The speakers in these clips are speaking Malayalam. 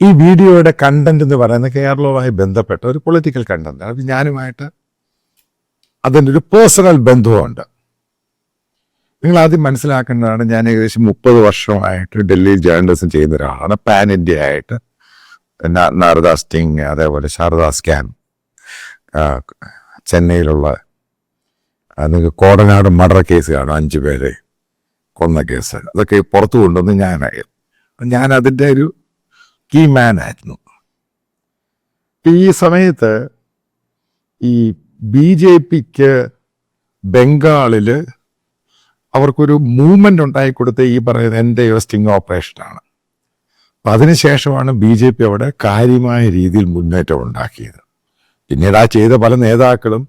ഈ വീഡിയോയുടെ കണ്ടന്റ് എന്ന് പറയുന്നത് കേരളവുമായി ബന്ധപ്പെട്ട ഒരു പൊളിറ്റിക്കൽ കണ്ടന്റ് അത് ഞാനുമായിട്ട് അതിന്റെ ഒരു പേഴ്സണൽ ബന്ധവുമുണ്ട്. നിങ്ങൾ ആദ്യം മനസ്സിലാക്കേണ്ടതാണ് ഞാൻ ഏകദേശം മുപ്പത് വർഷമായിട്ട് ഡൽഹിയിൽ ജേർണലിസം ചെയ്യുന്ന ഒരാളാണ്. പാൻ ഇന്ത്യ ആയിട്ട് നാരദാ സ്റ്റിങ് അതേപോലെ ശാരദാ സ്കാൻ ചെന്നൈയിലുള്ള അല്ലെങ്കിൽ കോടനാട് മർഡർ കേസ് കാണും അഞ്ചു പേരെ കൊന്ന കേസ് അതൊക്കെ പുറത്തു കൊണ്ടുവന്ന് ഞാനായിരുന്നു ഞാൻ അതിന്റെ ഒരു കീ മാൻ ആയിരുന്നു ഈ സമയത്ത് ഈ ബി ജെ പിക്ക് ബംഗാളിൽ അവർക്കൊരു മൂവ്മെന്റ് ഉണ്ടായി കൊടുത്ത ഈ പറയുന്ന എന്റെ സ്റ്റിംഗ് ഓപ്പറേഷനാണ്. അപ്പം അതിനുശേഷമാണ് ബി ജെ പി അവിടെ കാര്യമായ രീതിയിൽ മുന്നേറ്റം ഉണ്ടാക്കിയത്. പിന്നീട് ആ ചെയ്ത പല നേതാക്കളും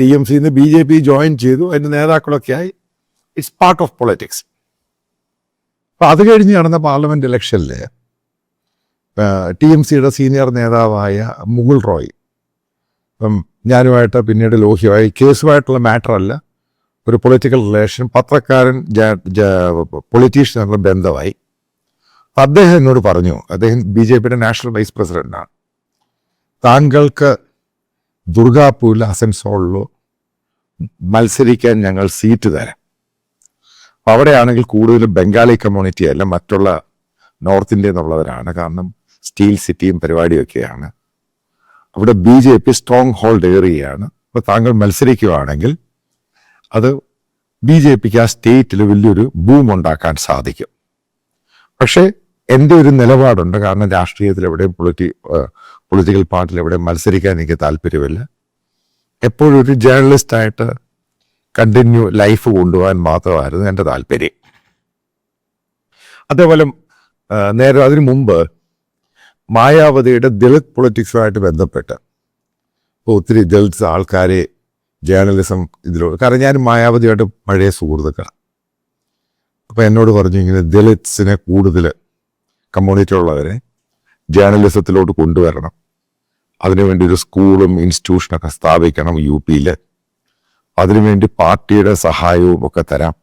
ടി എം സിന്ന് ബി ജെ പി ജോയിൻ ചെയ്തു. അതിന്റെ നേതാക്കളൊക്കെ ആയി. ഇറ്റ്സ് പാർട്ട് ഓഫ് പൊളിറ്റിക്സ് അപ്പം അത് കഴിഞ്ഞ് നടന്ന പാർലമെന്റ് ഇലക്ഷനിൽ ടി എം സിയുടെ സീനിയർ നേതാവായ മുകുൾ റോയ്. ഇപ്പം ഞാനുമായിട്ട് പിന്നീട് ലോഹ്യമായി കേസുമായിട്ടുള്ള മാറ്ററല്ല ഒരു പൊളിറ്റിക്കൽ റിലേഷൻ പത്രക്കാരൻ പൊളിറ്റീഷ്യനുള്ള ബന്ധമായി. അദ്ദേഹം എന്നോട് പറഞ്ഞു അദ്ദേഹം ബി ജെ പിയുടെ നാഷണൽ വൈസ് പ്രസിഡന്റാണ് താങ്കൾക്ക് ദുർഗാപൂരിൽ അസൻസോളിലോ മത്സരിക്കാൻ ഞങ്ങൾ സീറ്റ് തരാം. അവിടെയാണെങ്കിൽ കൂടുതലും ബംഗാളി കമ്മ്യൂണിറ്റി അല്ല മറ്റുള്ള നോർത്ത് ഇന്ത്യ എന്നുള്ളവരാണ്. കാരണം സ്റ്റീൽ സിറ്റിയും പരിപാടിയൊക്കെയാണ്. അവിടെ B J P stronghold ഏറിയാണ്. അപ്പൊ താങ്കൾ മത്സരിക്കുകയാണെങ്കിൽ അത് ബി ജെ പിക്ക് ആ സ്റ്റേറ്റിൽ വലിയൊരു ബൂം ഉണ്ടാക്കാൻ സാധിക്കും. പക്ഷേ എന്റെ ഒരു നിലപാടുണ്ട്. കാരണം രാഷ്ട്രീയത്തിൽ എവിടെയും പൊളിറ്റി പൊളിറ്റിക്കൽ പാർട്ടിയിൽ എവിടെയും മത്സരിക്കാൻ എനിക്ക് താല്പര്യമില്ല. എപ്പോഴും ഒരു ജേർണലിസ്റ്റായിട്ട് കണ്ടിന്യൂ ലൈഫ് കൊണ്ടുപോകാൻ മാത്രമായിരുന്നു എന്റെ താല്പര്യം. അതേപോലെ നേരെ അതിനു മുമ്പ് മായാവതിയുടെ ദളിത് പൊളിറ്റിക്സുമായിട്ട് ബന്ധപ്പെട്ട്. ഇപ്പോൾ ഒത്തിരി ദളിത് ആൾക്കാരെ ജേർണലിസം ഇതിലൂടെ കാരണം ഞാൻ മായാവതിയായിട്ട് പഴയ സുഹൃത്തുക്കളാണ് അപ്പോൾ എന്നോട് പറഞ്ഞു ഇങ്ങനെ ദളിത്സിനെ കൂടുതൽ കമ്മ്യൂണിറ്റി ഉള്ളവരെ ജേർണലിസത്തിലോട്ട് കൊണ്ടുവരണം അതിനുവേണ്ടി ഒരു സ്കൂളും ഇൻസ്റ്റിറ്റ്യൂഷനൊക്കെ സ്ഥാപിക്കണം യു പിയിൽ അതിനുവേണ്ടി പാർട്ടിയുടെ സഹായവും ഒക്കെ തരാം.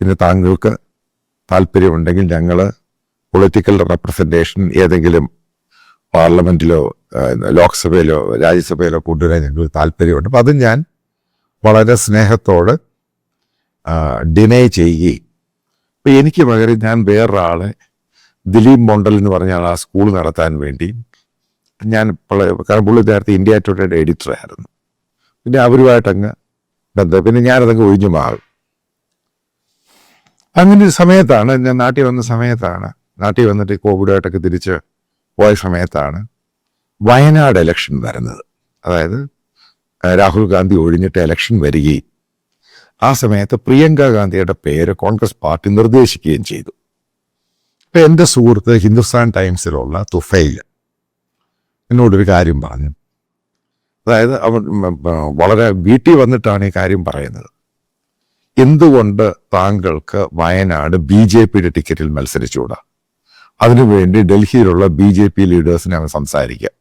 പിന്നെ താങ്കൾക്ക് താല്പര്യമുണ്ടെങ്കിൽ ഞങ്ങൾ പൊളിറ്റിക്കൽ റെപ്രസെന്റേഷൻ ഏതെങ്കിലും പാർലമെന്റിലോ ലോക്സഭയിലോ രാജ്യസഭയിലോ കൊണ്ടുവരാൻ ഞങ്ങൾക്ക് താല്പര്യമുണ്ട്. അപ്പം അത് ഞാൻ വളരെ സ്നേഹത്തോട് ഡിനൈ ചെയ്യുകയും. അപ്പം എനിക്ക് പകരം ഞാൻ വേറൊരാളെ ദിലീപ് മോണ്ടൽ എന്ന് പറഞ്ഞാൽ ആ സ്കൂൾ നടത്താൻ വേണ്ടി ഞാൻ കാരണം പുള്ളി നേരത്തെ ഇന്ത്യ ടുഡേയുടെ എഡിറ്ററായിരുന്നു പിന്നെ അവരുമായിട്ടങ്ങ് ബന്ധം പിന്നെ ഞാനതങ്ങ് ഒഴിഞ്ഞു മാറും. അങ്ങനെ ഒരു സമയത്താണ് ഞാൻ നാട്ടിൽ വന്ന സമയത്താണ് നാട്ടിൽ വന്നിട്ട് കോവിഡായിട്ടൊക്കെ തിരിച്ച് പോയ സമയത്താണ് വയനാട് ഇലക്ഷൻ വരുന്നത്. അതായത് രാഹുൽ ഗാന്ധി ഒഴിഞ്ഞിട്ട് ഇലക്ഷൻ വരികയും ആ സമയത്ത് പ്രിയങ്ക ഗാന്ധിയുടെ പേര് കോൺഗ്രസ് പാർട്ടി നിർദ്ദേശിക്കുകയും ചെയ്തു. അപ്പൊ എന്റെ സുഹൃത്ത് ഹിന്ദുസ്ഥാൻ ടൈംസിലുള്ള തുഫൈൽ എന്നോടൊരു കാര്യം പറഞ്ഞു. അതായത് അവൻ വളരെ വീട്ടിൽ വന്നിട്ടാണ് ഈ കാര്യം പറയുന്നത്. എന്തുകൊണ്ട് താങ്കൾക്ക് വയനാട് ബി ജെ പിയുടെ ടിക്കറ്റിൽ മത്സരിച്ചുകൂടാ? അതിനുവേണ്ടി ഡൽഹിയിലുള്ള ബി ജെ പി ലീഡേഴ്സിനെ അവൻ സംസാരിക്കുക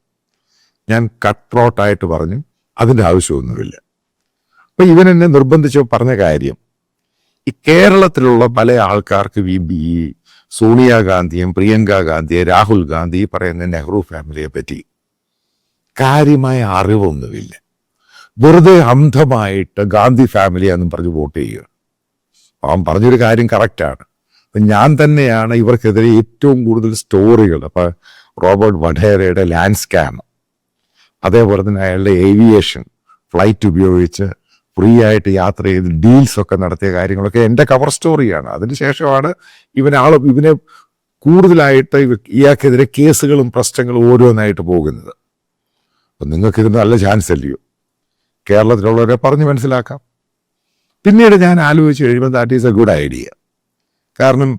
ഞാൻ കട്ട് ഔട്ടായിട്ട് പറഞ്ഞു അതിന്റെ ആവശ്യമൊന്നുമില്ല. അപ്പൊ ഇവൻ എന്നെ നിർബന്ധിച്ച് പറഞ്ഞ കാര്യം ഈ കേരളത്തിലുള്ള പല ആൾക്കാർക്കും ഈ ബി സോണിയാഗാന്ധിയും പ്രിയങ്ക ഗാന്ധിയെ രാഹുൽ ഗാന്ധി പറയുന്ന നെഹ്റു ഫാമിലിയെ പറ്റി കാര്യമായ അറിവൊന്നുമില്ല. വെറുതെ അന്ധമായിട്ട് ഗാന്ധി ഫാമിലിയാന്നും പറഞ്ഞ് വോട്ട് ചെയ്യുക. അവൻ പറഞ്ഞൊരു കാര്യം കറക്റ്റാണ് ഞാൻ തന്നെയാണ് ഇവർക്കെതിരെ ഏറ്റവും കൂടുതൽ സ്റ്റോറികൾ അപ്പോൾ റോബർട്ട് വഡേരയുടെ ലാൻഡ് സ്കാം അതേപോലെ തന്നെ അയാളുടെ ഏവിയേഷൻ ഫ്ലൈറ്റ് ഉപയോഗിച്ച് ഫ്രീ ആയിട്ട് യാത്ര ചെയ്ത് ഡീൽസ് ഒക്കെ നടത്തിയ കാര്യങ്ങളൊക്കെ എന്റെ കവർ സ്റ്റോറിയാണ്. അതിനുശേഷമാണ് ഇവനാൾ ഇവനെ കൂടുതലായിട്ട് ഇയാൾക്കെതിരെ കേസുകളും പ്രശ്നങ്ങളും ഓരോന്നായിട്ട് പോകുന്നത്. അപ്പം നിങ്ങൾക്കിത് നല്ല ചാൻസ് അല്ലയോ? കേരളത്തിലുള്ളവരെ പറഞ്ഞ് മനസ്സിലാക്കാം. പിന്നീട് ഞാൻ ആലോചിച്ച് കഴിയുമ്പോൾ that is a good idea കാരണം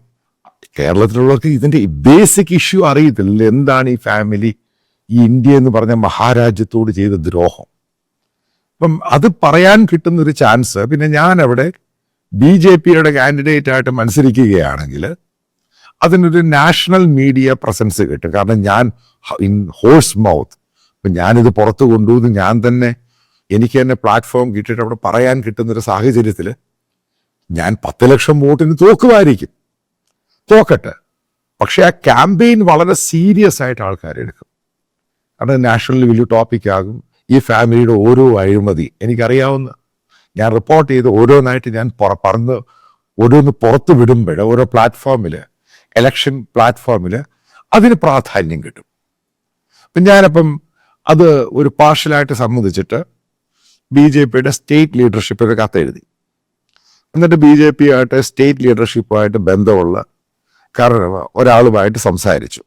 കേരളത്തിലുള്ളവർക്ക് ഇതിന്റെ ബേസിക് ഇഷ്യൂ അറിയത്തില്ല എന്താണ് ഈ ഫാമിലി ഈ ഇന്ത്യ എന്ന് പറഞ്ഞ മഹാരാജ്യത്തോട് ചെയ്ത ദ്രോഹം. അപ്പം അത് പറയാൻ കിട്ടുന്ന ഒരു ചാൻസ് പിന്നെ ഞാൻ അവിടെ ബി ജെ പിയുടെ കാൻഡിഡേറ്റ് ആയിട്ട് മത്സരിക്കുകയാണെങ്കിൽ അതിനൊരു നാഷണൽ മീഡിയ പ്രസൻസ് കിട്ടും. കാരണം ഞാൻ ഇൻ ഹോഴ്സ് മൗത്ത് അപ്പം ഞാനിത് പുറത്ത് കൊണ്ടുവന്ന് ഞാൻ തന്നെ എനിക്ക് തന്നെ പ്ലാറ്റ്ഫോം കിട്ടിയിട്ട് അവിടെ പറയാൻ കിട്ടുന്ന ഒരു സാഹചര്യത്തിൽ ഞാൻ പത്ത് ലക്ഷം വോട്ടിന് തോക്കുമായിരിക്കും. തോക്കട്ടെ. പക്ഷെ ആ ക്യാമ്പയിൻ വളരെ സീരിയസ് ആയിട്ട് ആൾക്കാരെടുക്കും കാരണം നാഷണൽ വലിയ ടോപ്പിക് ആകും ഈ ഫാമിലിയുടെ ഓരോ അഴിമതി. എനിക്കറിയാവുന്ന ഞാൻ റിപ്പോർട്ട് ചെയ്ത് ഓരോന്നായിട്ട് ഞാൻ പുറ- പറന്ന് ഓരോന്ന് പുറത്ത് വിടുമ്പോൾ ഓരോ പ്ലാറ്റ്ഫോമിൽ എലക്ഷൻ പ്ലാറ്റ്ഫോമിൽ അതിന് പ്രാധാന്യം കിട്ടും. അപ്പം ഞാനപ്പം അത് ഒരു പാർഷ്യലായിട്ട് സംബന്ധിച്ചിട്ട് ബി ജെ പിയുടെ സ്റ്റേറ്റ് ലീഡർഷിപ്പിന് കത്തെഴുതി. എന്നിട്ട് ബി ജെ പി ആയിട്ട് സ്റ്റേറ്റ് ലീഡർഷിപ്പുമായിട്ട് ബന്ധമുള്ള കാരണം ഒരാളുമായിട്ട് സംസാരിച്ചു.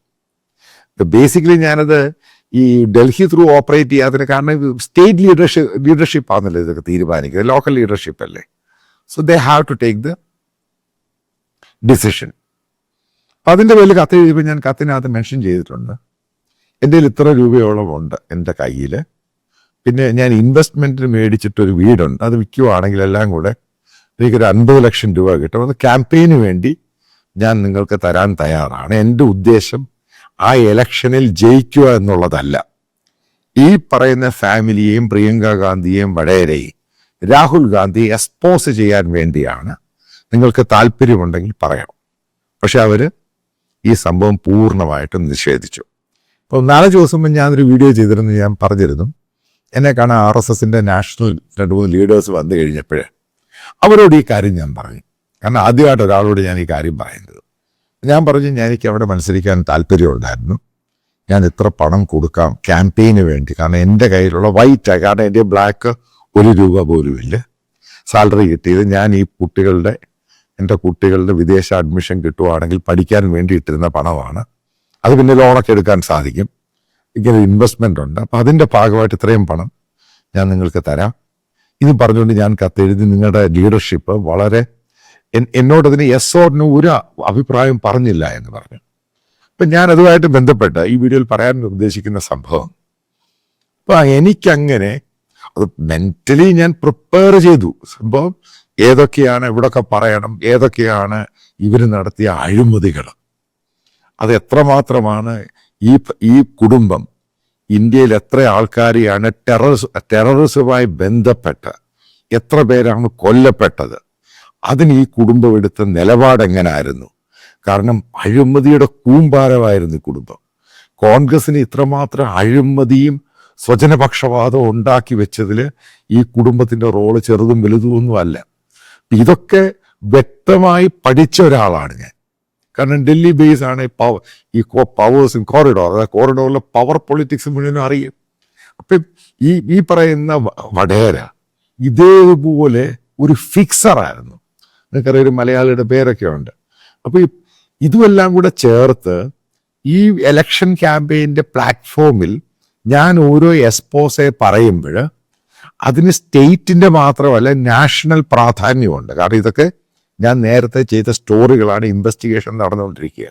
ബേസിക്കലി ഞാനത് ഈ ഡൽഹി ത്രൂ ഓപ്പറേറ്റ് ചെയ്യാത്തതിന് കാരണം സ്റ്റേറ്റ് ലീഡർഷിപ്പ് ലീഡർഷിപ്പ് ഇതൊക്കെ തീരുമാനിക്കുന്നത്? ലോക്കൽ ലീഡർഷിപ്പ് അല്ലേ so they have to take the decision അപ്പം അതിന്റെ പേരിൽ കത്ത് എഴുതിയപ്പോൾ ഞാൻ കത്തിനകത്ത് മെൻഷൻ ചെയ്തിട്ടുണ്ട്. എന്റെ കയ്യിൽ ഇത്ര രൂപയോളം ഉണ്ട് എന്റെ കയ്യിൽ പിന്നെ ഞാൻ ഇൻവെസ്റ്റ്മെന്റിന് മേടിച്ചിട്ടൊരു വീടുണ്ട്. അത് വിൽക്കുവാണെങ്കിൽ എല്ലാം കൂടെ എനിക്കൊരു അൻപത് ലക്ഷം രൂപ കിട്ടും. അത് ക്യാമ്പയിന് വേണ്ടി ഞാൻ നിങ്ങൾക്ക് തരാൻ തയ്യാറാണ്. എന്റെ ഉദ്ദേശം ആ ഇലക്ഷനിൽ ജയിക്കുക എന്നുള്ളതല്ല. ഈ പറയുന്ന ഫാമിലിയെയും പ്രിയങ്ക ഗാന്ധിയെയും വടേരെയും രാഹുൽ ഗാന്ധി എക്സ്പോസ് ചെയ്യാൻ വേണ്ടിയാണ് നിങ്ങൾക്ക് താല്പര്യമുണ്ടെങ്കിൽ പറയണം. പക്ഷെ അവർ ഈ സംഭവം പൂർണമായിട്ടും നിഷേധിച്ചു. അപ്പോൾ നാല് ദിവസം മുമ്പ് ഞാനൊരു വീഡിയോ ചെയ്തിരുന്നു ഞാൻ പറഞ്ഞിരുന്നു. എന്നെ കാണാൻ ആർ എസ് എസിന്റെ നാഷണൽ രണ്ട് മൂന്ന് ലീഡേഴ്സ് വന്നു കഴിഞ്ഞപ്പോഴേ അവരോട് ഈ കാര്യം ഞാൻ പറഞ്ഞു. കാരണം ആദ്യമായിട്ട് ഒരാളോട് ഞാൻ ഈ കാര്യം പറയുന്നത്. ഞാൻ പറഞ്ഞു ഞാൻ എനിക്ക് അവിടെ മത്സരിക്കാൻ താല്പര്യമുണ്ടായിരുന്നു. ഞാൻ ഇത്ര പണം കൊടുക്കാം ക്യാമ്പയിന് വേണ്ടി. കാരണം എന്റെ കയ്യിലുള്ള വൈറ്റ്. കാരണം എന്റെ ബ്ലാക്ക് ഒരു രൂപ പോലും ഇല്ല. സാലറി കിട്ടിയത് ഞാൻ ഈ കുട്ടികളുടെ എന്റെ കുട്ടികളുടെ വിദേശ അഡ്മിഷൻ കിട്ടുവാണെങ്കിൽ പഠിക്കാൻ വേണ്ടി ഇട്ടിരുന്ന പണമാണ്. അത് പിന്നെ ലോണൊക്കെ എടുക്കാൻ സാധിക്കും. ഇങ്ങനെ ഇൻവെസ്റ്റ്മെന്റ് ഉണ്ട്. അപ്പം അതിന്റെ ഭാഗമായിട്ട് ഇത്രയും പണം ഞാൻ നിങ്ങൾക്ക് തരാം. ഇത് പറഞ്ഞുകൊണ്ട് ഞാൻ കത്തെഴുതി നിങ്ങളുടെ ലീഡർഷിപ്പ് വളരെ എന്നോടതിന് എസ് നോ ഒരു അഭിപ്രായം പറഞ്ഞില്ല എന്ന് പറഞ്ഞു. അപ്പം ഞാൻ അതുമായിട്ട് ബന്ധപ്പെട്ട് ഈ വീഡിയോയിൽ പറയാൻ നിർദ്ദേശിക്കുന്ന സംഭവം. അപ്പം എനിക്കങ്ങനെ അത് മെന്റലി ഞാൻ പ്രിപ്പയർ ചെയ്തു. സംഭവം ഏതൊക്കെയാണ് ഇവിടൊക്കെ പറയണം ഏതൊക്കെയാണ് ഇവർ നടത്തിയ അഴിമതികൾ അത് എത്രമാത്രമാണ് ഈ ഈ കുടുംബം ഇന്ത്യയിൽ എത്ര ആൾക്കാരെയാണ് ടെററിസ് ടെററിസവുമായി ബന്ധപ്പെട്ട് എത്ര പേരാണ് കൊല്ലപ്പെട്ടത്? അതിന് ഈ കുടുംബം എടുത്ത നിലപാടെങ്ങനായിരുന്നു കാരണം അഴിമതിയുടെ കൂമ്പാരമായിരുന്നു ഈ കുടുംബം. കോൺഗ്രസിന് ഇത്രമാത്രം അഴിമതിയും സ്വജനപക്ഷപാതവും ഉണ്ടാക്കി വെച്ചതിൽ ഈ കുടുംബത്തിന്റെ റോൾ ചെറുതും വലുതും ഒന്നും അല്ല ഇതൊക്കെ വ്യക്തമായി പഠിച്ച ഒരാളാണ് ഞാൻ. കാരണം ഡൽഹി ബേസ് ആണ് ഈ പവർ ഈ പവേഴ്സും കോറിഡോർ അതായത് കോറിഡോറിലെ പവർ പൊളിറ്റിക്സ് മുഴുവനും അറിയും. അപ്പം ഈ ഈ പറയുന്ന വടേര ഇതേപോലെ ഒരു ഫിക്സറായിരുന്നു നിങ്ങൾക്കറിയാം ഒരു മലയാളിയുടെ പേരൊക്കെ ഉണ്ട് അപ്പോൾ ഈ ഇതുമെല്ലാം കൂടെ ചേർത്ത് ഈ എലക്ഷൻ ക്യാമ്പയിന്റെ പ്ലാറ്റ്ഫോമിൽ ഞാൻ ഓരോ എസ്പോസെ പറയുമ്പോൾ അതിന് സ്റ്റേറ്റിന്റെ മാത്രമല്ല നാഷണൽ പ്രാധാന്യമുണ്ട്. കാരണം ഇതൊക്കെ ഞാൻ നേരത്തെ ചെയ്ത സ്റ്റോറികളാണ് ഇൻവെസ്റ്റിഗേഷൻ നടന്നുകൊണ്ടിരിക്കുക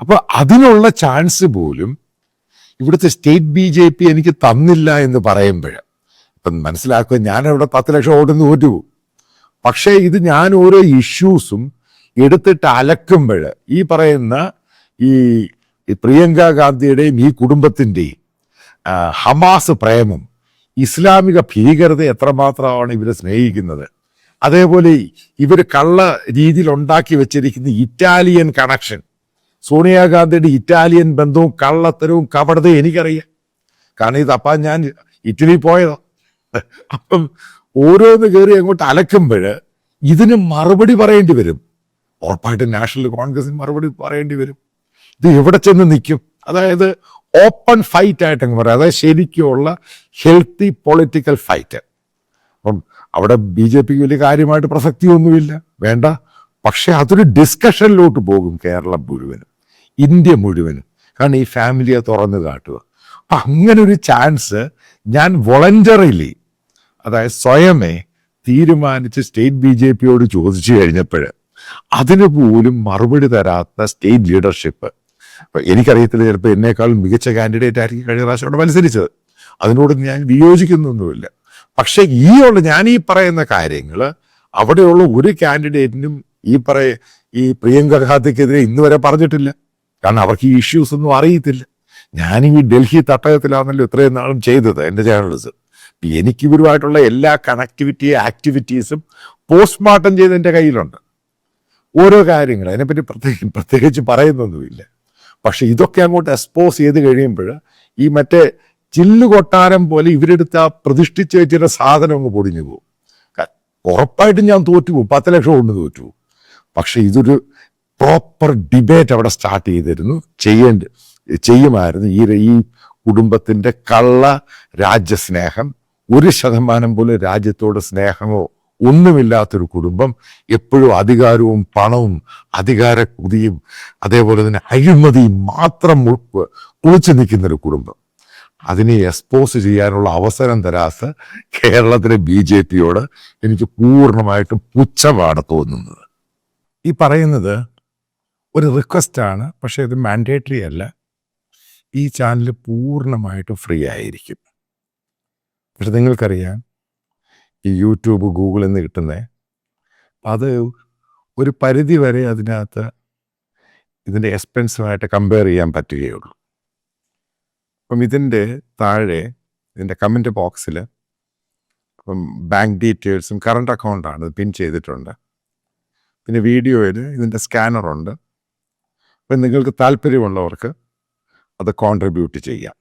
അപ്പോൾ അതിനുള്ള ചാൻസ് പോലും ഇവിടുത്തെ സ്റ്റേറ്റ് ബി ജെ പി എനിക്ക് തന്നില്ല എന്ന് പറയുമ്പോൾ ഇപ്പം മനസ്സിലാക്കുക ഞാൻ അവിടെ പത്ത് ലക്ഷം ഓടുന്ന് തോറ്റു പോകും. പക്ഷേ ഇത് ഞാൻ ഓരോ ഇഷ്യൂസും എടുത്തിട്ട് അലക്കുമ്പോൾ ഈ പറയുന്ന ഈ പ്രിയങ്ക ഗാന്ധിയുടെയും ഈ കുടുംബത്തിന്റെയും ഹമാസ് പ്രേമം ഇസ്ലാമിക ഭീകരത എത്രമാത്രമാണ് ഇവരെ സ്നേഹിക്കുന്നത് അതേപോലെ ഇവർ കള്ള രീതിയിൽ ഉണ്ടാക്കി വെച്ചിരിക്കുന്ന ഇറ്റാലിയൻ കണക്ഷൻ. സോണിയാഗാന്ധിയുടെ ഇറ്റാലിയൻ ബന്ധവും കള്ളത്തരവും കപടതയും എനിക്കറിയാം. കാരണം ഇത് അപ്പം ഞാൻ ഇറ്റലി പോയതോ. അപ്പം ഓരോന്ന് കയറി അങ്ങോട്ട് അലക്കുമ്പോൾ ഇതിന് മറുപടി പറയേണ്ടി വരും. ഉറപ്പായിട്ടും നാഷണൽ കോൺഗ്രസിന് മറുപടി പറയേണ്ടി വരും. ഇത് എവിടെ ചെന്ന് നിൽക്കും? അതായത് ഓപ്പൺ ഫൈറ്റ് ആയിട്ടങ്ങ് പറയാം. അതായത് ശരിക്കുമുള്ള ഹെൽത്തി പൊളിറ്റിക്കൽ ഫൈറ്റ്. അവിടെ ബി ജെ പിക്ക് വലിയ കാര്യമായിട്ട് പ്രസക്തിയൊന്നുമില്ല. വേണ്ട. പക്ഷെ അതൊരു ഡിസ്കഷനിലോട്ട് പോകും കേരളം മുഴുവനും. ഇന്ത്യ മുഴുവനും. കാരണം ഈ ഫാമിലിയെ തുറന്നു കാട്ടുക. അപ്പം അങ്ങനെ ഒരു ചാൻസ് ഞാൻ വോളണ്ടറിലി അതായത് സ്വയമേ തീരുമാനിച്ച് സ്റ്റേറ്റ് ബി ജെ പിയോട് ചോദിച്ചു കഴിഞ്ഞപ്പോൾ അതിന് പോലും മറുപടി തരാത്ത സ്റ്റേറ്റ് ലീഡർഷിപ്പ് എനിക്കറിയത്തില്ല ചിലപ്പോൾ എന്നേക്കാൾ മികച്ച കാൻഡിഡേറ്റ് ആയിരിക്കും കഴിഞ്ഞ പ്രാവശ്യം അവിടെ മത്സരിച്ചത്. അതിനോട് ഞാൻ വിയോജിക്കുന്നൊന്നുമില്ല. പക്ഷെ ഈ ഉള്ള ഞാൻ ഈ പറയുന്ന കാര്യങ്ങൾ അവിടെയുള്ള ഒരു കാൻഡിഡേറ്റിനും ഈ പറയ ഈ പ്രിയങ്ക ഗാന്ധിക്കെതിരെ ഇന്ന് വരെ പറഞ്ഞിട്ടില്ല. കാരണം അവർക്ക് ഈ ഇഷ്യൂസ് ഒന്നും അറിയത്തില്ല. ഞാൻ ഈ ഡൽഹി തട്ടകത്തിലാണല്ലോ ഇത്രയും നാളും ചെയ്തത് എന്റെ ജേർണലിസം എനിക്ക് ഇവരുമായിട്ടുള്ള എല്ലാ കണക്ടിവിറ്റി ആക്ടിവിറ്റീസും പോസ്റ്റ്മോർട്ടം ചെയ്ത് എന്റെ കയ്യിലുണ്ട്. ഓരോ കാര്യങ്ങൾ അതിനെപ്പറ്റി പ്രത്യേക പ്രത്യേകിച്ച് പറയുന്നൊന്നുമില്ല. പക്ഷെ ഇതൊക്കെ അങ്ങോട്ട് എക്സ്പോസ് ചെയ്ത് കഴിയുമ്പോൾ ഈ മറ്റേ ചില്ലു കൊട്ടാരം പോലെ ഇവരെടുത്ത് ആ പ്രതിഷ്ഠിച്ച് വെച്ചിട്ട് സാധനം അങ്ങ് പൊടിഞ്ഞു പോകും. ഉറപ്പായിട്ടും ഞാൻ തോറ്റു പോകും പത്ത് ലക്ഷം കൊണ്ട് തോറ്റു പോകും പക്ഷെ ഇതൊരു പ്രോപ്പർ ഡിബേറ്റ് അവിടെ സ്റ്റാർട്ട് ചെയ്തിരുന്നു. ചെയ്യേണ്ട ചെയ്യുമായിരുന്നു. ഈ ഈ കുടുംബത്തിന്റെ കള്ള രാജ്യസ്നേഹം ഒരു ശതമാനം പോലും രാജ്യത്തോട് സ്നേഹമോ ഒന്നുമില്ലാത്തൊരു കുടുംബം എപ്പോഴും അധികാരവും പണവും അധികാര കുതിയും അതേപോലെ തന്നെ അഴിമതിയും മാത്രം കുളിച്ചു നിൽക്കുന്നൊരു കുടുംബം. അതിനെ എക്സ്പോസ് ചെയ്യാനുള്ള അവസരം തരാത്ത കേരളത്തിലെ ബി ജെ പിയോട് എനിക്ക് പൂർണമായിട്ടും പുച്ഛമാണ് തോന്നുന്നത്. ഈ പറയുന്നത് ഒരു റിക്വസ്റ്റാണ് പക്ഷേ ഇത് മാൻഡേറ്ററി അല്ല. ഈ ചാനൽ പൂർണമായിട്ടും ഫ്രീ ആയിരിക്കും. പക്ഷെ നിങ്ങൾക്കറിയാം ഈ യൂട്യൂബ് ഗൂഗിളിൽ നിന്ന് കിട്ടുന്നത് അത് ഒരു പരിധി വരെ അതിനകത്ത് ഇതിന്റെ എക്സ്പെൻസീവായിട്ട് കമ്പയർ ചെയ്യാൻ പറ്റുകയുള്ളൂ. അപ്പം ഇതിന്റെ താഴെ ഇതിന്റെ കമന്റ് ബോക്സിൽ ഇപ്പം ബാങ്ക് ഡീറ്റെയിൽസും കറണ്ട് അക്കൗണ്ടാണ് പിൻ ചെയ്തിട്ടുണ്ട്. പിന്നെ വീഡിയോയിൽ ഇതിന്റെ സ്കാനറുണ്ട് അപ്പം നിങ്ങൾക്ക് താല്പര്യമുള്ളവർക്ക് അത് കോൺട്രിബ്യൂട്ട് ചെയ്യാം.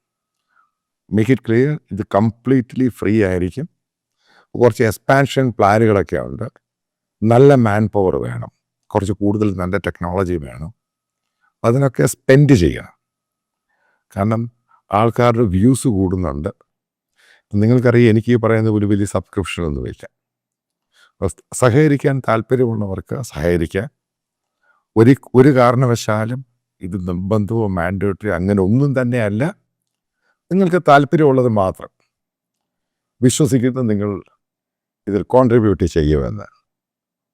മേക്ക് ഇറ്റ് ക്ലിയർ ഇത് കംപ്ലീറ്റ്ലി ഫ്രീ ആയിരിക്കും. കുറച്ച് എക്സ്പാൻഷൻ പ്ലാനുകളൊക്കെ ഉണ്ട്. നല്ല മാൻ പവർ വേണം. കുറച്ച് കൂടുതൽ നല്ല ടെക്നോളജി വേണം. അതിനൊക്കെ സ്പെൻഡ് ചെയ്യണം. കാരണം ആൾക്കാരുടെ വ്യൂസ് കൂടുന്നുണ്ട്. നിങ്ങൾക്കറിയാം എനിക്ക് ഈ പറയുന്ന ഒരു വലിയ സബ്സ്ക്രിപ്ഷനൊന്നുമില്ല സഹകരിക്കാൻ താല്പര്യമുള്ളവർക്ക് സഹകരിക്കാൻ ഒരു ഒരു കാരണവശാലും ഇത് നിർബന്ധമോ മാൻഡേറ്ററി അങ്ങനെ ഒന്നും തന്നെയല്ല. നിങ്ങൾക്ക് താല്പര്യമുള്ളത് മാത്രം വിശ്വസിക്കുന്ന നിങ്ങൾ ഇതിൽ കോൺട്രിബ്യൂട്ട് ചെയ്യുമെന്ന്.